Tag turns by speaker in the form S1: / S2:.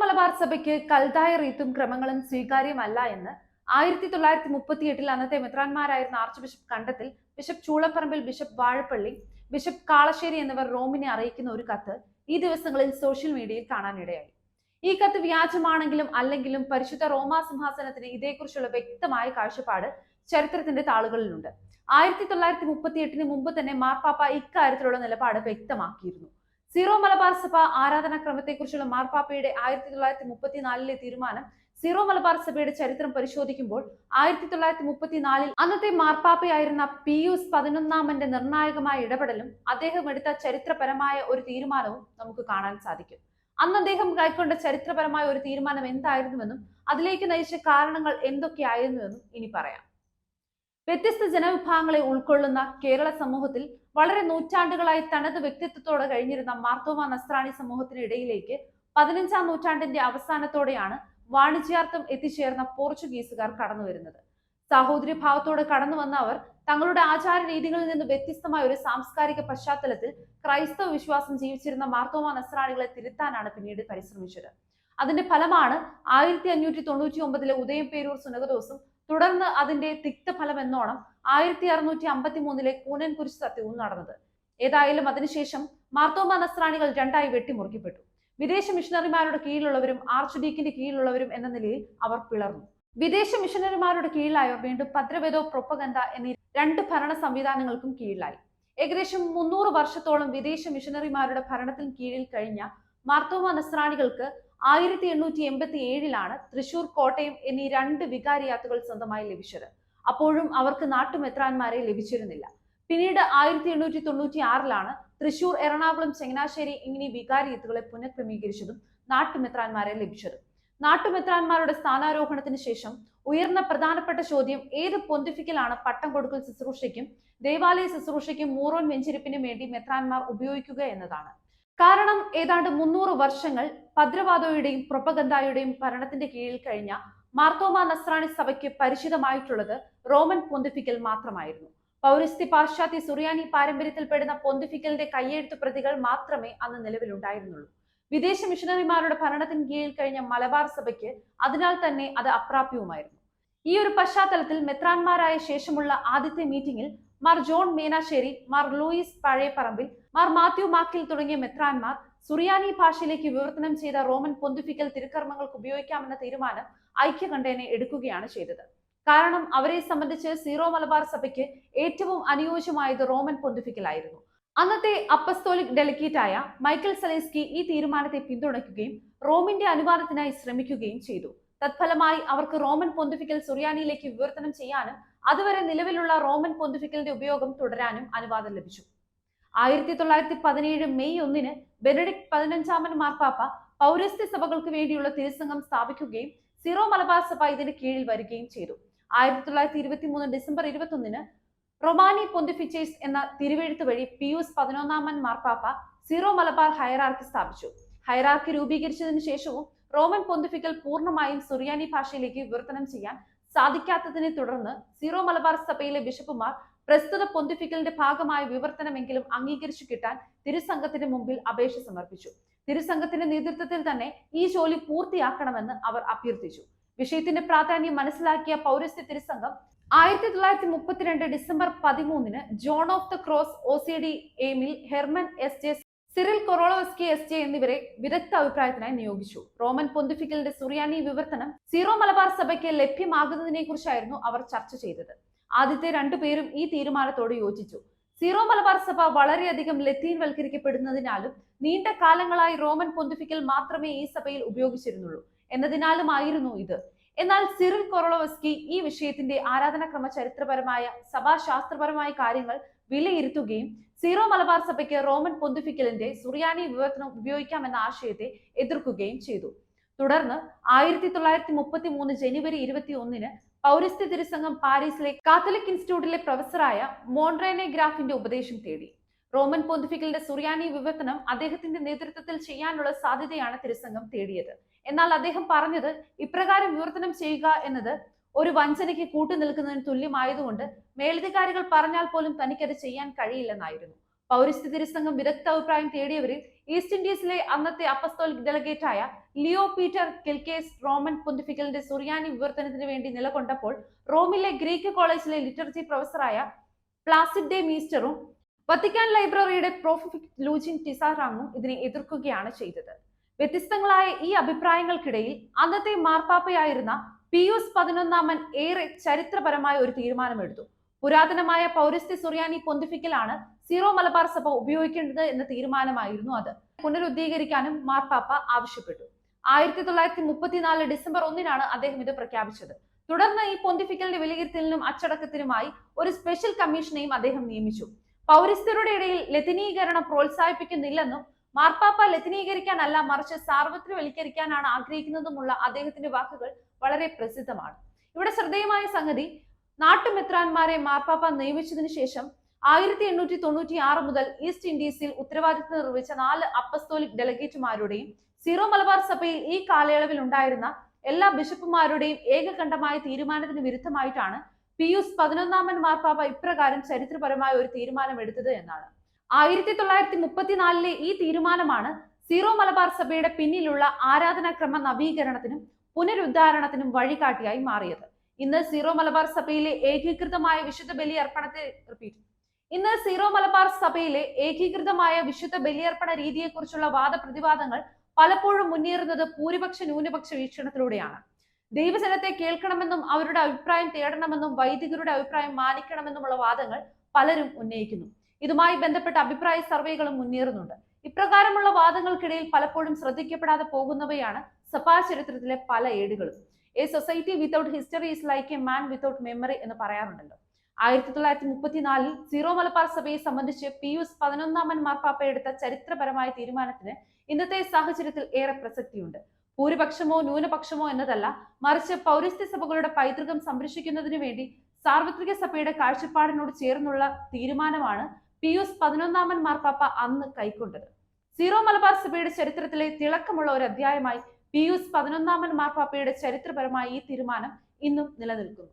S1: മലബാർ സഭയ്ക്ക് കൽതായ റീത്തും ക്രമങ്ങളും സ്വീകാര്യമല്ല എന്ന് ആയിരത്തി തൊള്ളായിരത്തി മുപ്പത്തി എട്ടിൽ അന്നത്തെ മെത്രാന്മാരായിരുന്ന archbishop Kandathil bishop Choolaparambil bishop Vazhappilly bishop Kalassery എന്നിവർ റോമിനെ അറിയിക്കുന്ന ഒരു കത്ത് ഈ ദിവസങ്ങളിൽ സോഷ്യൽ മീഡിയയിൽ കാണാനിടയായി. ഈ കത്ത് വ്യാജമാണെങ്കിലും അല്ലെങ്കിലും പരിശുദ്ധ റോമാ സിംഹാസനത്തിന് ഇതേക്കുറിച്ചുള്ള വ്യക്തമായ കാഴ്ചപ്പാട് ചരിത്രത്തിന്റെ താളുകളിലുണ്ട്. ആയിരത്തി തൊള്ളായിരത്തി മുപ്പത്തി എട്ടിന് മുമ്പ് തന്നെ മാർപ്പാപ്പ ഇക്കാര്യത്തിലുള്ള നിലപാട് വ്യക്തമാക്കിയിരുന്നു. സീറോ മലബാർ സഭ ആരാധനാക്രമത്തെക്കുറിച്ചുള്ള മാർപ്പാപ്പയുടെ ആയിരത്തി തൊള്ളായിരത്തി മുപ്പത്തിനാലിലെ തീരുമാനം സീറോ മലബാർ സഭയുടെ ചരിത്രം പരിശോധിക്കുമ്പോൾ ആയിരത്തി തൊള്ളായിരത്തി മുപ്പത്തിനാലിൽ അന്നത്തെ മാർപ്പാപ്പയായിരുന്ന പിയൂസ് പതിനൊന്നാമന്റെ നിർണായകമായ ഇടപെടലും അദ്ദേഹം എടുത്ത ചരിത്രപരമായ ഒരു തീരുമാനവും നമുക്ക് കാണാൻ സാധിക്കും. അന്ന് അദ്ദേഹം കൈക്കൊണ്ട ചരിത്രപരമായ ഒരു തീരുമാനം എന്തായിരുന്നുവെന്നും അതിലേക്ക് നയിച്ച കാരണങ്ങൾ എന്തൊക്കെയായിരുന്നുവെന്നും ഇനി പറയാം. വ്യത്യസ്ത ജനവിഭാഗങ്ങളെ ഉൾക്കൊള്ളുന്ന കേരള സമൂഹത്തിൽ വളരെ നൂറ്റാണ്ടുകളായി തനത് വ്യക്തിത്വത്തോടെ കഴിഞ്ഞിരുന്ന മാർത്തോമ നസ്രാണി സമൂഹത്തിനിടയിലേക്ക് പതിനഞ്ചാം നൂറ്റാണ്ടിന്റെ അവസാനത്തോടെയാണ് വാണിജ്യാർത്ഥം എത്തിച്ചേർന്ന പോർച്ചുഗീസുകാർ കടന്നു വരുന്നത്. സാഹോദര്യ ഭാവത്തോടെ കടന്നു വന്ന അവർ തങ്ങളുടെ ആചാര രീതികളിൽ നിന്ന് വ്യത്യസ്തമായ ഒരു സാംസ്കാരിക പശ്ചാത്തലത്തിൽ ക്രൈസ്തവ വിശ്വാസം ജീവിച്ചിരുന്ന മാർത്തോമ നസ്രാണികളെ തിരുത്താനാണ് പിന്നീട് പരിശ്രമിച്ചത്. അതിന്റെ ഫലമാണ് ആയിരത്തി അഞ്ഞൂറ്റി തൊണ്ണൂറ്റി ഒമ്പതിലെ ഉദയംപേരൂർ സുനകദോസും തുടർന്ന് അതിന്റെ തിക്തഫലം എന്നോണം ആയിരത്തി അറുന്നൂറ്റി അമ്പത്തി മൂന്നിലെ കൂനൻ കുരിശ് സത്യവും നടന്നത്. ഏതായാലും അതിനുശേഷം മാർത്തോമ നസ്രാണികൾ രണ്ടായി വെട്ടിമുറിക്കപ്പെട്ടു. വിദേശ മിഷണറിമാരുടെ കീഴിലുള്ളവരും ആർച്ച് ഡീക്കിന്റെ കീഴിലുള്ളവരും എന്ന നിലയിൽ അവർ പിളർന്നു. വിദേശ മിഷണറിമാരുടെ കീഴിലായവർ വീണ്ടും പത്രവേദോ പ്രൊപ്പഗന്ത എന്നീ രണ്ട് ഭരണ സംവിധാനങ്ങൾക്കും കീഴിലായി. ഏകദേശം മുന്നൂറ് വർഷത്തോളം വിദേശ മിഷണറിമാരുടെ ഭരണത്തിന് കീഴിൽ കഴിഞ്ഞ മാർത്തോമ നസ്രാണികൾക്ക് ആയിരത്തി എണ്ണൂറ്റി എൺപത്തി ഏഴിലാണ് തൃശൂർ കോട്ടയം എന്നീ രണ്ട് വികാരിയാത്തുകൾ സ്വന്തമായി ലഭിച്ചത്. അപ്പോഴും അവർക്ക് നാട്ടുമെത്രാന്മാരെ ലഭിച്ചിരുന്നില്ല. പിന്നീട് ആയിരത്തി എണ്ണൂറ്റി തൊണ്ണൂറ്റി ആറിലാണ് തൃശൂർ എറണാകുളം ചങ്ങനാശ്ശേരി എന്നീ വികാരിയത്തുകളെ പുനഃക്രമീകരിച്ചതും നാട്ടുമെത്രാന്മാരെ ലഭിച്ചതും. നാട്ടുമെത്രാന്മാരുടെ സ്ഥാനാരോഹണത്തിന് ശേഷം ഉയർന്ന പ്രധാനപ്പെട്ട ചോദ്യം ഏത് പൊന്തിഫിക്കലാണ് പട്ടം കൊടുക്കൽ ശുശ്രൂഷയ്ക്കും ദേവാലയ ശുശ്രൂഷയ്ക്കും മൂറോൻ വെഞ്ചരിപ്പിനും വേണ്ടി മെത്രാന്മാർ ഉപയോഗിക്കുക എന്നതാണ്. കാരണം ഏതാണ്ട് മുന്നൂറ് വർഷങ്ങൾ ഭദ്രവാദയുടെയും പ്രൊപ്പഗന്ധായുടെയും ഭരണത്തിന്റെ കീഴിൽ കഴിഞ്ഞ മാർത്തോമ നസ്രാണി സഭയ്ക്ക് പരിചിതമായിട്ടുള്ളത് റോമൻ പൊന്തിഫിക്കൽ മാത്രമായിരുന്നു. പൗരസ്ത്യ പാശ്ചാത്യ സുറിയാനി പാരമ്പര്യത്തിൽപ്പെടുന്ന പൊന്തിഫിക്കലിന്റെ കയ്യെഴുത്ത് പ്രതികൾ മാത്രമേ അന്ന് നിലവിലുണ്ടായിരുന്നുള്ളൂ. വിദേശ മിഷണറിമാരുടെ ഭരണത്തിന് കീഴിൽ കഴിഞ്ഞ മലബാർ സഭയ്ക്ക് അതിനാൽ തന്നെ അത് അപ്രാപ്യവുമായിരുന്നു. ഈ ഒരു പശ്ചാത്തലത്തിൽ മെത്രാന്മാരായ ശേഷമുള്ള ആദ്യത്തെ മീറ്റിംഗിൽ Mar John Menachery Mar Louis Pazheparambil Mar Mathew Makil തുടങ്ങിയ മെത്രാൻമാർ സുറിയാനി ഭാഷയിലേക്ക് വിവർത്തനം ചെയ്ത റോമൻ പൊന്തിഫിക്കൽ തിരുക്കർമ്മങ്ങൾക്ക് ഉപയോഗിക്കാമെന്ന തീരുമാനം ഐക്യകണ്ഠേനെ എടുക്കുകയാണ് ചെയ്തത്. കാരണം അവരെ സംബന്ധിച്ച് സീറോ മലബാർ സഭയ്ക്ക് ഏറ്റവും അനുയോജ്യമായത് റോമൻ പൊന്തിഫിക്കലായിരുന്നു. അന്നത്തെ അപ്പസ്തോലിക് ഡെലിഗേറ്റായ മൈക്കൽ സലേസ്കി ഈ തീരുമാനത്തെ പിന്തുണയ്ക്കുകയും റോമിന്റെ അനുവാദത്തിനായി ശ്രമിക്കുകയും ചെയ്തു. തത്ഫലമായി അവർക്ക് റോമൻ പൊന്തിഫിക്കൽ സുറിയാനിയിലേക്ക് വിവർത്തനം ചെയ്യാനും അതുവരെ നിലവിലുള്ള റോമൻ പൊന്തിഫിക്കലിന്റെ ഉപയോഗം തുടരാനും അനുവാദം ലഭിച്ചു. ആയിരത്തി തൊള്ളായിരത്തി പതിനേഴ് മെയ് ഒന്നിന് ബെനഡിക്ട് പതിനഞ്ചാമൻ മാർപ്പാപ്പ പൗരസ്ത്യ സഭകൾക്ക് വേണ്ടിയുള്ള തിരുസംഘം സ്ഥാപിക്കുകയും സിറോ മലബാർ സഭ ഇതിന് കീഴിൽ വരികയും ചെയ്തു. ആയിരത്തി തൊള്ളായിരത്തി ഇരുപത്തി മൂന്ന് ഡിസംബർ ഇരുപത്തി ഒന്നിന് റൊമാനി പൊന്തിഫിച്ചേഴ്സ് എന്ന തിരുവെഴുത്ത് വഴി പിയൂസ് പതിനൊന്നാമൻ മാർപ്പാപ്പ സിറോ മലബാർ ഹയറാർക്കി സ്ഥാപിച്ചു. ഹയറാർക്കി രൂപീകരിച്ചതിനു ശേഷവും റോമൻ പൊന്തിഫിക്കൽ പൂർണമായും സുറിയാനി ഭാഷയിലേക്ക് വിവർത്തനം ചെയ്യാൻ സാധിക്കാത്തതിനെ തുടർന്ന് സിറോ മലബാർ സഭയിലെ ബിഷപ്പുമാർ പ്രസ്തുത പൊന്തിഫിക്കലിന്റെ ഭാഗമായ വിവർത്തനമെങ്കിലും അംഗീകരിച്ചു കിട്ടാൻ തിരുസംഘത്തിന് മുമ്പിൽ അപേക്ഷ സമർപ്പിച്ചു. തിരുസംഘത്തിന്റെ നേതൃത്വത്തിൽ തന്നെ ഈ ജോലി പൂർത്തിയാക്കണമെന്ന് അവർ അഭ്യർത്ഥിച്ചു. വിഷയത്തിന്റെ പ്രാധാന്യം മനസ്സിലാക്കിയ പൗരസ്ത്യ തിരുസംഘം ആയിരത്തി തൊള്ളായിരത്തി മുപ്പത്തിരണ്ട് ഡിസംബർ പതിമൂന്നിന് John of the Cross O C D Emil Herman S J Cyril Korolevsky S J എന്നിവരെ വിദഗ്ധ അഭിപ്രായത്തിനായി നിയോഗിച്ചു. റോമൻ പൊന്തിഫിക്കലിന്റെ സുറിയാനി വിവർത്തനം സീറോ മലബാർ സഭയ്ക്ക് ലഭ്യമാകുന്നതിനെ കുറിച്ചായിരുന്നു അവർ ചർച്ച ചെയ്തത്. ആദ്യത്തെ രണ്ടുപേരും ഈ തീരുമാനത്തോട് യോജിച്ചു. സീറോ മലബാർ സഭ വളരെയധികം ലത്തീൻ വൽക്കരിക്കപ്പെടുന്നതിനാലും നീണ്ട കാലങ്ങളായി റോമൻ പൊന്തിഫിക്കൽ മാത്രമേ ഈ സഭയിൽ ഉപയോഗിച്ചിരുന്നുള്ളൂ എന്നതിനാലുമായിരുന്നു ഇത്. എന്നാൽ സിറിൽ കൊറോളോവസ്കി ഈ വിഷയത്തിന്റെ ആരാധനാക്രമ ചരിത്രപരമായ സഭാശാസ്ത്രപരമായ കാര്യങ്ങൾ വിലയിരുത്തുകയും സീറോ മലബാർ സഭയ്ക്ക് റോമൻ പൊന്തിഫിക്കലിന്റെ സുറിയാനി വിവർത്തനം ഉപയോഗിക്കാമെന്ന ആശയത്തെ എതിർക്കുകയും ചെയ്തു. തുടർന്ന് ആയിരത്തി തൊള്ളായിരത്തി മുപ്പത്തി മൂന്ന് ജനുവരി ഇരുപത്തി ഒന്നിന് പൗരസ്ത്യ തിരുസംഘം പാരീസിലെ കാത്തലിക് ഇൻസ്റ്റിറ്റ്യൂട്ടിലെ പ്രൊഫസറായ മോൺറേനെ ഗ്രാഫിന്റെ ഉപദേശം തേടി. റോമൻ പൊന്തിഫിക്കലിന്റെ സുറിയാനി വിവർത്തനം അദ്ദേഹത്തിന്റെ നേതൃത്വത്തിൽ ചെയ്യാനുള്ള സാധ്യതയാണ് തിരുസംഘം തേടിയത്. എന്നാൽ അദ്ദേഹം പറഞ്ഞത് ഇപ്രകാരം വിവർത്തനം ചെയ്യുക എന്നത് ഒരു വഞ്ചനയ്ക്ക് കൂട്ടുനിൽക്കുന്നതിന് തുല്യമായതുകൊണ്ട് മേലധികാരികൾ പറഞ്ഞാൽ പോലും തനിക്കത് ചെയ്യാൻ കഴിയില്ലെന്നായിരുന്നു. പൗരസ്ത്യ തിരുസംഘം വിദഗ്ധ അഭിപ്രായം തേടിയവരിൽ ഈസ്റ്റ് ഇൻഡീസിലെ അന്നത്തെ അപ്പസ്തോലിക് ആയ ലിയോ പീറ്റർ കിൽക്കേസ് റോമൻ പൊന്തിഫിക്കലിന്റെ സുറിയാനി വിവർത്തനത്തിന് വേണ്ടി നിലകൊണ്ടപ്പോൾ റോമിലെ ഗ്രീക്ക് കോളേജിലെ ലിറ്ററേച്ചർ പ്രൊഫസറായ പ്ലാസിഡ് ഡേ മീസ്റ്ററും വത്തിക്കാൻ ലൈബ്രറിയുടെ പ്രൊഫിക് ലൂജിൻ ടിസാറാങ്ങും ഇതിനെ എതിർക്കുകയാണ് ചെയ്തത്. വ്യത്യസ്തങ്ങളായ ഈ അഭിപ്രായങ്ങൾക്കിടയിൽ അന്നത്തെ മാർപ്പാപ്പയായിരുന്ന പിയൂസ് പതിനൊന്നാമൻ ഏറെ ചരിത്രപരമായ ഒരു തീരുമാനമെടുത്തു. പുരാതനമായ പൗരസ്ത്യ സുറിയാനി പൊന്തിഫിക്കലാണ് സീറോ മലബാർ സഭ ഉപയോഗിക്കേണ്ടത് എന്ന തീരുമാനമായിരുന്നു അത്. പുനരുദ്ധീകരിക്കാനും മാർപ്പാപ്പ ആവശ്യപ്പെട്ടു. ആയിരത്തി തൊള്ളായിരത്തി മുപ്പത്തിനാല് ഡിസംബർ ഒന്നിനാണ് അദ്ദേഹം ഇത് പ്രഖ്യാപിച്ചത്. തുടർന്ന് ഈ പൊന്തിഫിക്കലിന്റെ വിലയിരുത്തലിനും അച്ചടക്കത്തിനുമായി ഒരു സ്പെഷ്യൽ കമ്മീഷനെയും അദ്ദേഹം നിയമിച്ചു. പൗരസ്ത്യരുടെ ഇടയിൽ ലത്തിനീകരണം പ്രോത്സാഹിപ്പിക്കുന്നില്ലെന്നും മാർപ്പാപ്പ ലത്തിനീകരിക്കാനല്ല മറിച്ച് സാർവത്രികവൽക്കരിക്കാനാണ് ആഗ്രഹിക്കുന്നതുമുള്ള അദ്ദേഹത്തിന്റെ വാക്കുകൾ വളരെ പ്രസിദ്ധമാണ്. ഇവിടെ ശ്രദ്ധേയമായ സംഗതി നാട്ടുമെത്രാന്മാരെ മാർപ്പാപ്പ നിയമിച്ചതിനു ശേഷം ആയിരത്തി എണ്ണൂറ്റി തൊണ്ണൂറ്റി ആറ് മുതൽ ഈസ്റ്റ് ഇൻഡീസിൽ ഉത്തരവാദിത്തം നിർവഹിച്ച നാല് അപ്പസ്തോലിക് ഡെലഗേറ്റുമാരുടെയും സീറോ മലബാർ സഭയിൽ ഈ കാലയളവിൽ ഉണ്ടായിരുന്ന എല്ലാ ബിഷപ്പുമാരുടെയും ഏകകണ്ഠമായ തീരുമാനത്തിന് വിരുദ്ധമായിട്ടാണ് പിയൂസ് പതിനൊന്നാമൻ മാർപ്പാപ്പ ഇപ്രകാരം ചരിത്രപരമായ ഒരു തീരുമാനം എടുത്തത് എന്നാണ്. ആയിരത്തി തൊള്ളായിരത്തി മുപ്പത്തിനാലിലെ ഈ തീരുമാനമാണ് സീറോ മലബാർ സഭയുടെ പിന്നിലുള്ള ആരാധനാക്രമ നവീകരണത്തിനും പുനരുദ്ധാരണത്തിനും വഴികാട്ടിയായി മാറിയത്. ഇന്ന് സീറോ മലബാർ സഭയിലെ ഏകീകൃതമായ വിശുദ്ധ ബലി അർപ്പണത്തെ റിപ്പീറ്റ്. ഇന്ന് സീറോ മലബാർ സഭയിലെ ഏകീകൃതമായ വിശുദ്ധ ബലിയർപ്പണ രീതിയെക്കുറിച്ചുള്ള വാദപ്രതിവാദങ്ങൾ പലപ്പോഴും മുന്നേറുന്നത് ഭൂരിപക്ഷ ന്യൂനപക്ഷ വീക്ഷണത്തിലൂടെയാണ്. ദൈവജനത്തെ കേൾക്കണമെന്നും അവരുടെ അഭിപ്രായം തേടണമെന്നും വൈദികരുടെ അഭിപ്രായം മാനിക്കണമെന്നുമുള്ള വാദങ്ങൾ പലരും ഉന്നയിക്കുന്നു. ഇതുമായി ബന്ധപ്പെട്ട അഭിപ്രായ സർവേകളും മുന്നേറുന്നുണ്ട്. ഇപ്രകാരമുള്ള വാദങ്ങൾക്കിടയിൽ പലപ്പോഴും ശ്രദ്ധിക്കപ്പെടാതെ പോകുന്നവയാണ് സഭാ ചരിത്രത്തിലെ പല ഏടുകളും. A society without history is like a man without memory എന്ന് പറയാറുണ്ടല്ലോ. ആയിരത്തി തൊള്ളായിരത്തി മുപ്പത്തിനാലിൽ സീറോ മലബാർ സഭയെ സംബന്ധിച്ച് പിയൂസ് പതിനൊന്നാമൻ മാർപ്പാപ്പ എടുത്ത ചരിത്രപരമായ തീരുമാനത്തിന് ഇന്നത്തെ സാഹചര്യത്തിൽ ഏറെ പ്രസക്തിയുണ്ട്. ഭൂരിപക്ഷമോ ന്യൂനപക്ഷമോ എന്നതല്ല മറിച്ച് പൗരസ്ത്യ സഭകളുടെ പൈതൃകം സംരക്ഷിക്കുന്നതിനു വേണ്ടി സാർവത്രിക സഭയുടെ കാഴ്ചപ്പാടിനോട് ചേർന്നുള്ള തീരുമാനമാണ് പിയൂസ് പതിനൊന്നാമൻ മാർപ്പാപ്പ അന്ന് കൈക്കൊണ്ടത്. സീറോ മലബാർ സഭയുടെ ചരിത്രത്തിലെ തിളക്കമുള്ള ഒരു അധ്യായമായി പിയൂസ് പതിനൊന്നാമൻ മാർപ്പാപ്പയുടെ ചരിത്രപരമായ ഈ തീരുമാനം ഇന്നും നിലനിൽക്കുന്നു.